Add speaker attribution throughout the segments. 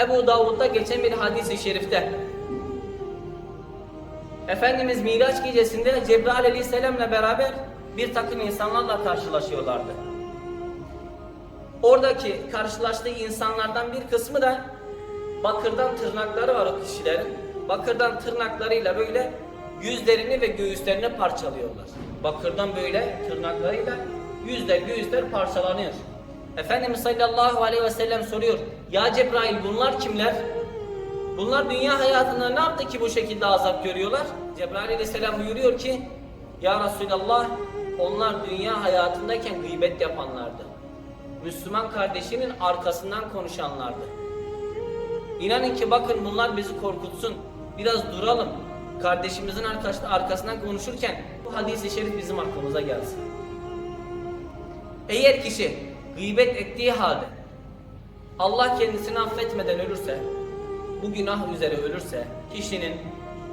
Speaker 1: Ebu Davud'da geçen bir hadis-i şerifte Efendimiz Miraç gecesinde Cebrail aleyhisselamla beraber bir takım insanlarla karşılaşıyorlardı. Oradaki karşılaştığı insanlardan bir kısmı da bakırdan tırnakları var o kişilerin. Bakırdan tırnaklarıyla böyle yüzlerini ve göğüslerini parçalıyorlar. Bakırdan böyle tırnaklarıyla yüzler göğüsler parçalanıyor. Efendimiz sallallahu aleyhi ve sellem soruyor. Ya Cebrail bunlar kimler? Bunlar dünya hayatında ne yaptı ki bu şekilde azap görüyorlar? Cebrail aleyhisselam buyuruyor ki Ya Resulallah onlar dünya hayatındayken gıybet yapanlardı. Müslüman kardeşinin arkasından konuşanlardı. İnanın ki bakın bunlar bizi korkutsun. Biraz duralım. Kardeşimizin arkası- arkasından konuşurken bu hadis-i şerif bizim aklımıza gelsin. Eğer kişi gıybet ettiği halde Allah kendisini affetmeden ölürse, bu günah üzere ölürse kişinin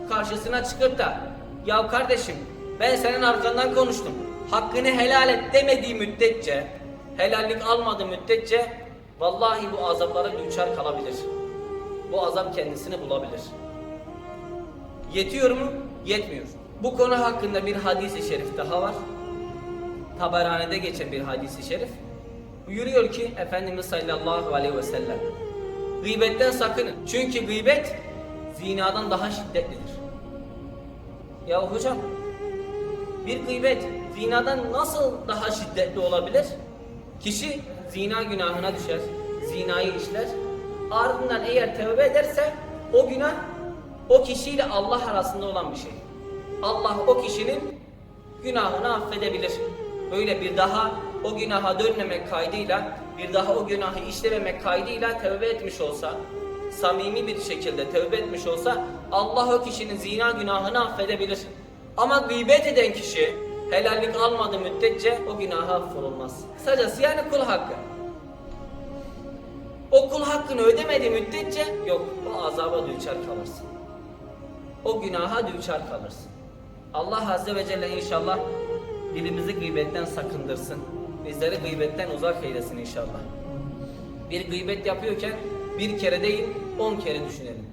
Speaker 1: karşısına çıkıp da ya kardeşim ben senin arkandan konuştum. Hakkını helal et demediği müddetçe, helallik almadığı müddetçe vallahi bu azaplara düçar kalabilir. Bu azap kendisini bulabilir. Yetiyor mu? Yetmiyor. Bu konu hakkında bir hadis-i şerif daha var. Taberhanede geçen bir hadis-i şerif. Buyuruyor ki Efendimiz sallallahu aleyhi ve sellem Gıybetten sakının. Çünkü gıybet zinadan daha şiddetlidir. Ya hocam bir gıybet zinadan nasıl daha şiddetli olabilir? Kişi zina günahına düşer, zinayı işler. Ardından eğer tövbe ederse o günah o kişiyle Allah arasında olan bir şey. Allah o kişinin günahını affedebilir. Böyle bir daha o günaha dönmemek kaydıyla, bir daha o günahı işlememek kaydıyla tövbe etmiş olsa, samimi bir şekilde tövbe etmiş olsa Allah o kişinin zina günahını affedebilir. Ama gıybet eden kişi helallik almadığı müddetçe o günahı affolunmaz. Kısacası yani kul hakkı. O kul hakkını ödemediği müddetçe yok o azaba düçar kalırsın. O günaha düçar kalırsın. Allah Azze ve Celle inşallah dilimizi gıybetten sakındırsın bizleri gıybetten uzak eylesin inşallah. Bir gıybet yapıyorken bir kere değil on kere düşünelim.